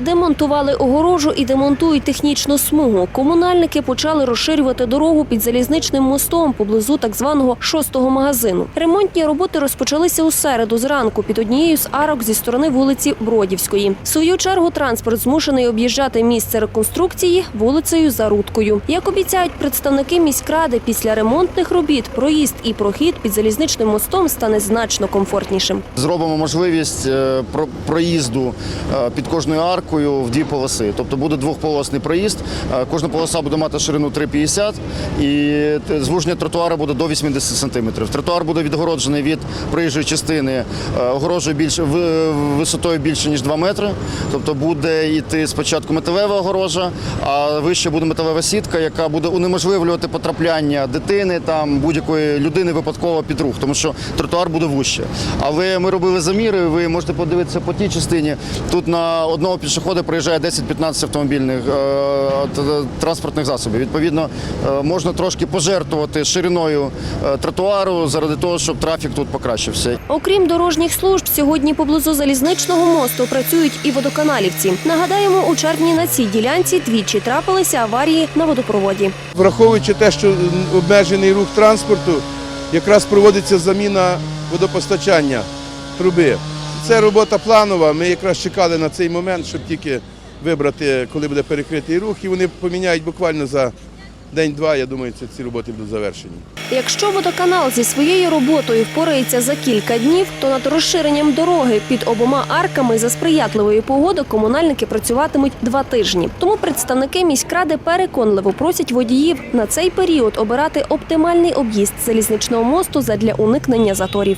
Демонтували огорожу і демонтують технічну смугу. Комунальники почали розширювати дорогу під залізничним мостом поблизу так званого шостого магазину. Ремонтні роботи розпочалися у середу зранку під однією з арок зі сторони вулиці Бродівської. В свою чергу транспорт змушений об'їжджати місце реконструкції вулицею Зарудкою. Як обіцяють представники міськради, після ремонтних робіт проїзд і прохід під залізничним мостом стане значно комфортнішим. Зробимо можливість е, про- проїзду е, під кожною аркою в дві полоси. Тобто буде двохполосний проїзд. Е, Кожна полоса буде мати ширину 3,50 і звуження тротуару буде до 80 сантиметрів. Тротуар буде відгороджений від проїжджої частини е, огорожею більше висотою більше ніж 2 метри. Тобто буде йти спочатку металева огорожа, а вище буде металева сітка, яка буде унеможливлювати потрапляння дитини там будь-якої людини випадково під рух, тому що тротуар буде вуще. Але ми робили заміри. Ви можете подивитися по тій частині. Тут на одного пішохода проїжджає 10-15 автомобільних е, транспортних засобів. Відповідно, е, можна трошки пожертвувати шириною е, тротуару заради того, щоб трафік тут покращився. Окрім дорожніх служб, сьогодні поблизу залізничного мосту працюють і водоканалівці. Нагадаємо, у червні на цій ділянці двічі трапилися аварії на водопроводі. Враховуючи те, що обмежений рух транспорту, якраз проводиться заміна водопостачання труби. Це робота планова. Ми якраз чекали на цей момент, щоб тільки вибрати, коли буде перекритий рух, і вони поміняють буквально за день-два. Я думаю, ці роботи будуть завершені. Якщо водоканал зі своєю роботою впорається за кілька днів, то над розширенням дороги під обома арками за сприятливої погоди комунальники працюватимуть два тижні. Тому представники міськради переконливо просять водіїв на цей період обирати оптимальний об'їзд залізничного мосту задля уникнення заторів.